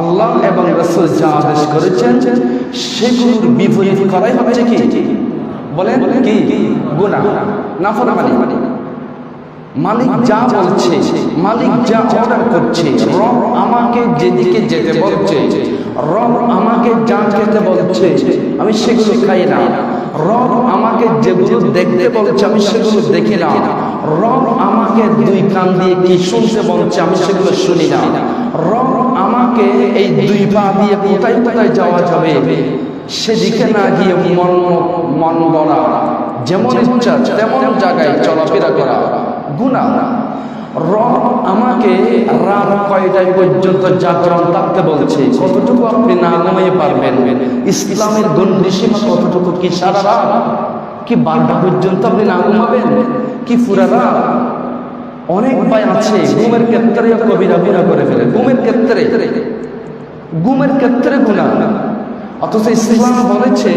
আল্লাহ এবং রসুল যা আদেশ করেছেন, সেগুলোর বিপরীত করাই হচ্ছে কি? বলেন কি? গুণা না ফরমানি মালিক যা বলছে, মালিক যা অর্ডার করছে, রব আমাকে যেদিকে যেতে বলছে, রব আমাকে যা খেতে বলছে, আমি সেগুলো খাই না। রব আমাকে যেগুলো দেখতে বলছে, আমি সেগুলো দেখি না। রব আমাকে দুই কান দিয়ে কি শুনতে বলছে, আমি সেগুলো শুনি না। রব আমাকে এই দুই পা দিয়ে কোথায় কোথায় যাওয়া যাবে, সেদিকে না গিয়ে মন মন গড়া যেমন ইচ্ছা, তেমন জায়গায় চলাফেরা করা। গুণা রব আমাকে রাত কয়টায় পর্যন্ত জাগরণ থাকতে বলছে, কতটুকু আপনি না ঘুমিয়ে পারবেন? ইসলামের গণ্ডিসীমা কতটুকু কি সারা রাত? কি বারোটা পর্যন্ত আপনি না ঘুমাবেন? কি পুরা রাত? অনেক ভাই আছে, ঘুমের ক্ষেত্রে কবিরা গুণা করে ফেলে। ঘুমের ক্ষেত্রে ঘুমের ক্ষেত্রে গুণা অথচ ইসলাম বলেছে,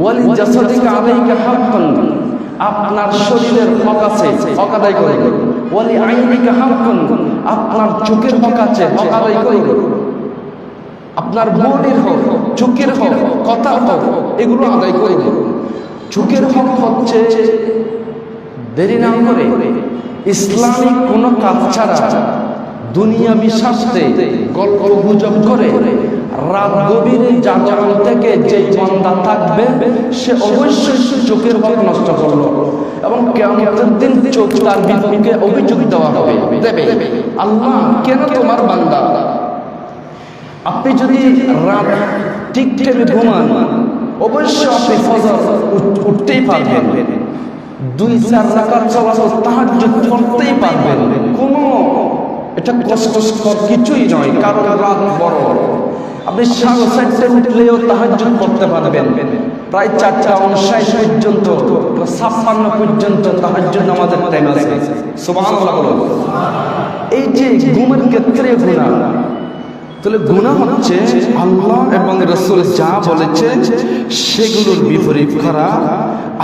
ওয়ালি জাসাদিকা আলাইকা হাক্কান। আপনার শরীরের হক আছে, হক আদায় করুন। ওয়ালি আইনিকা হাক্কান, আপনার চোখের হক আছে, হক আদায় করুন। আপনার বোনের হক, চোখের হক, কথার হক, এগুলো আদায় করুন চোখের হক হচ্ছে, দেরি না করে, ইসলামিক কোন কাজ ছাড়া দুনিয়াবি স্বার্থে গল্প গুজব করে, রাত গভীরে জাগরণ থেকে যে বান্দা থাকবে, সে অবশ্যই চোখের হক নষ্ট করল এবং কেমন দিন চোখ তার বিপক্ষে অভিযোগ দেওয়া হবে। দেবে, আল্লাহ কেন তোমার বান্দা? আপনি যদি রাত ঠিক টাইমে ঘুমান, অবশ্যই আপনি ফজর উঠতেই পারবেন। দুই, চার রাকাত চলাচল তাহাজ্জুদ করতেই পারবেন। কোনো এটা কষ্টকর কিছুই নয়, কারণ রাত বড়। আপনি সাড়ে চারটে উঠলেও তাহাজ্জুদ করতে পারবেন। প্রায় চারটা অনসাই পর্যন্ত ছাপ্পান্ন পর্যন্ত তাহাজ্জুদ আমাদের টাইম আছে। এই যে ঘুমের ক্ষেত্রে তাহলে গুণা হচ্ছে আল্লাহ এবং রসুল যা বলেছে, সেগুলোর বিপরীত করা।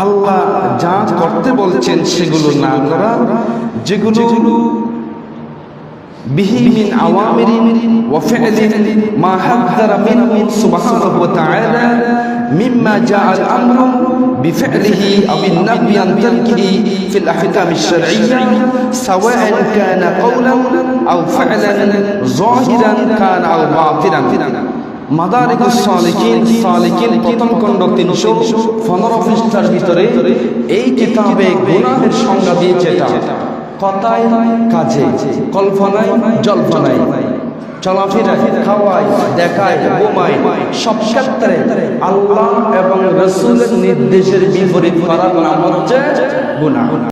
আল্লাহ যা করতে বলছেন, সেগুলো না করা। যেগুলো به من أوامر وفعل ما حذر منه سبحانه وتعالى مما جاء الأمر بفعله أو النهي عن تركه في الأحكام الشرعية سواء كان قولا أو فعلا ظاهرا كان أو باطنا মাদারিকুস সালিকিন সালিকিন প্রথম খণ্ড তিনশো পনেরো পৃষ্ঠার ভিতরে এই কিতাবে গুনাহের সংজ্ঞা দিয়েছে এটা কথায়, কাজে, কল্পনায়, জল্পনায় চলাফেরায় খাওয়ায়, দেখায়, ঘুমায়, সব ক্ষেত্রে আল্লাহ এবং রসুলের নির্দেশের বিপরীত করার নাম হচ্ছে গুনাহ।